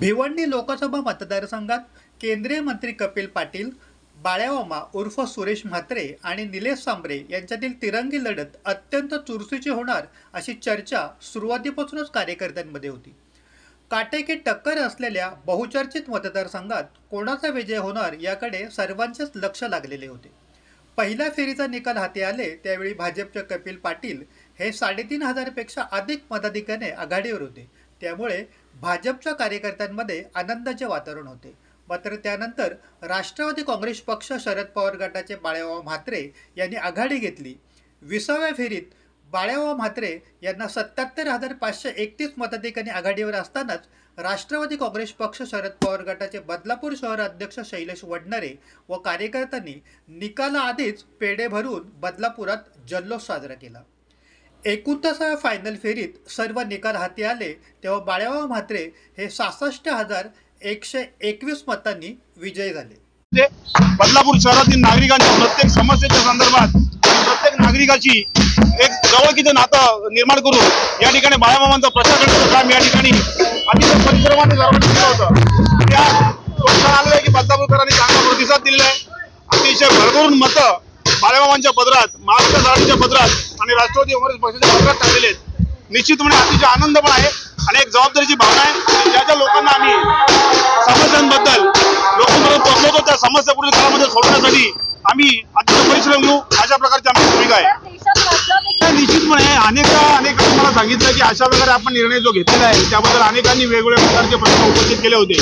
भिवंडी लोकसभा मतदारसंघात केंद्रीय मंत्री कपिल पाटील बाळ्यावामा उर्फ सुरेश म्हात्रे आणि निलेश सांबरे यांच्यातील तिरंगी लढत अत्यंत चुरशीची होणार अशी चर्चा सुरुवातीपासूनच कार्यकर्त्यांमध्ये होती. काटेकी टक्कर असलेल्या बहुचर्चित मतदारसंघात कोणाचा विजय होणार याकडे सर्वांचेच लक्ष लागलेले होते. पहिल्या फेरीचा निकाल हाती आले त्यावेळी भाजपचे कपिल पाटील हे साडेतीन हजारपेक्षा अधिक मताधिकाने आघाडीवर होते. त्यामुळे भाजपच्या कार्यकर्त्यांमध्ये आनंदाचे वातावरण होते. मात्र त्यानंतर राष्ट्रवादी काँग्रेस पक्ष शरद पवार गटाचे बाळाभाऊ म्हात्रे यांनी आघाडी घेतली. विसाव्या फेरीत बाळाभाऊ म्हात्रे यांना सत्याहत्तर हजार पाचशे एकतीस मताधिकांनी आघाडीवर असतानाच राष्ट्रवादी काँग्रेस पक्ष शरद पवार गटाचे बदलापूर शहर अध्यक्ष शैलेश वडनरे व कार्यकर्त्यांनी निकालाआधीच पेढे भरून बदलापुरात जल्लोष साजरा केला. एकोणतासाव्या फायनल फेरीत सर्व निकाल हाती आले तेव्हा बाळाभाऊ म्हात्रे हे सहासष्ट हजार एकशे एकवीस मतांनी विजयी झाले. ते बदलापूर शहरातील नागरिकांच्या प्रत्येक समस्येच्या संदर्भात प्रत्येक नागरिकाची एक जवळकीचं नातं निर्माण करून या ठिकाणी बाळामामांचा प्रचार करण्याचं काम या ठिकाणी अतिशय परिश्रमाने सर्वांनी केलं होतं. त्या लोकांना आलेलं आहे की बदलापूरकरांनी चांगला प्रतिसाद दिलेला आहे. अतिशय भरभरून मतं बाळामामांच्या पदरात महाराष्ट्र आघाडीच्या पदरात आणि राष्ट्रवादी काँग्रेस पक्षाच्या पदरात टाकलेले आहेत. निश्चितपणे अतिशय आनंद पण आहे आणि एक जबाबदारीची भावना आहे. ज्या ज्या लोकांना आम्ही समस्यांबद्दल लोकांपर्यंत पोहोचवतो त्या समस्या पुढील काळामध्ये सोडवण्यासाठी आम्ही अतिशय परिश्रम घेऊ. अशा प्रकारची आमची भूमिका आहे. निश्चितपणे अनेका अनेकांनी मला सांगितलं की अशा प्रकारे आपण निर्णय जो घेतलेला आहे त्याबद्दल अनेकांनी वेगवेगळ्या प्रकारचे प्रश्न उपस्थित केले होते.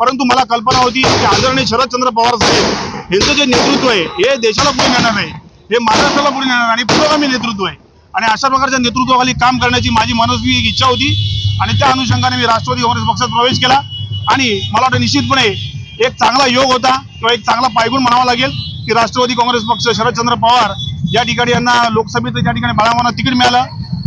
परंतु मला कल्पना होती की आदरणीय शरदचंद्र पवार साहेब यांचं जे नेतृत्व आहे हे देशाला पुढे नेणार आहे हे महाराष्ट्राला पुढे नेणार आणि पुरोगामी नेतृत्व आहे. आणि अशा प्रकारच्या नेतृत्वाखाली काम करण्याची माझी मनस्वी एक इच्छा होती. आणि त्या अनुषंगाने मी राष्ट्रवादी काँग्रेस पक्षात प्रवेश केला. आणि मला वाटतं निश्चितपणे एक चांगला योग होता किंवा एक चांगला पायगुण म्हणावा लागेल की राष्ट्रवादी काँग्रेस पक्ष शरदचंद्र पवार या ठिकाणी यांना लोकसभेत त्या ठिकाणी बाळामाना तिकीट मिळालं.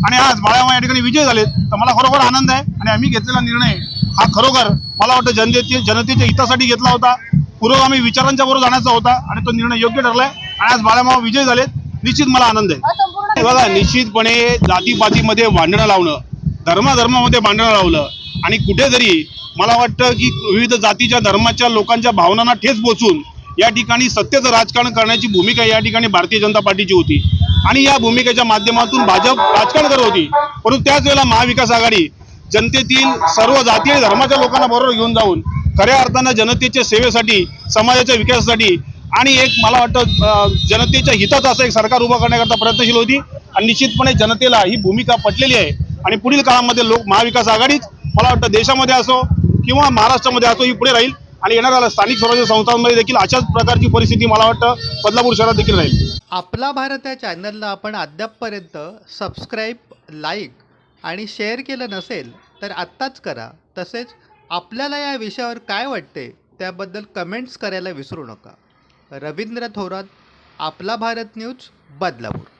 आणि आज बाळामा या ठिकाणी विजय झालेत. तर मला खरोखर आनंद आहे आणि आम्ही घेतलेला निर्णय हा खरोखर मला वाटतं जनतेचे जनतेच्या हितासाठी घेतला होता. पुरोगामी विचारांच्या बरोबर जाण्याचा होता आणि तो निर्णय योग्य ठरलाय. आणि आज बाळामामा विजय झालेत. निश्चित मला आनंद आहे. बघा निश्चितपणे जातीपातीमध्ये भांडणं लावणं धर्माधर्मामध्ये भांडणं लावलं आणि कुठेतरी मला वाटतं की विविध जातीच्या धर्माच्या लोकांच्या भावनांना ठेच पोचून या ठिकाणी सत्तेचं राजकारण करण्याची भूमिका या ठिकाणी भारतीय जनता पार्टीची होती. आणि या भूमिकेच्या माध्यमातून भाजप राजकारण करत होती. परंतु त्याच वेळेला महाविकास आघाडी जनतेतील सर्व जाती आणि धर्माच्या लोकांना बरोबर घेऊन जाऊन खऱ्या अर्थानं जनतेच्या सेवेसाठी समाजाच्या विकासासाठी आणि एक मला वाटतं जनतेच्या हिताचं असं एक सरकार उभं करण्याकरता प्रयत्नशील होती. आणि निश्चितपणे जनतेला ही भूमिका पटलेली आहे. आणि पुढील काळामध्ये लोक महाविकास आघाडीच मला वाटतं देशामध्ये असो किंवा महाराष्ट्रामध्ये असो ही पुढे राहील. आणि येणाऱ्या स्थानिक स्वराज्य संस्थांमध्ये देखील अशाच प्रकारची परिस्थिती मला वाटतं बदलापूर शहरात देखील राहील. आपला भारत या चॅनलला आपण अद्यापपर्यंत सबस्क्राईब लाईक आणि शेअर केलं नसेल तर आत्ताच करा. तसेच आपल्याला या विषयावर काय वाटते त्याबद्दल कमेंट्स करायला विसरू नका. रवींद्र थोरात आपला भारत न्यूज बदलापूर.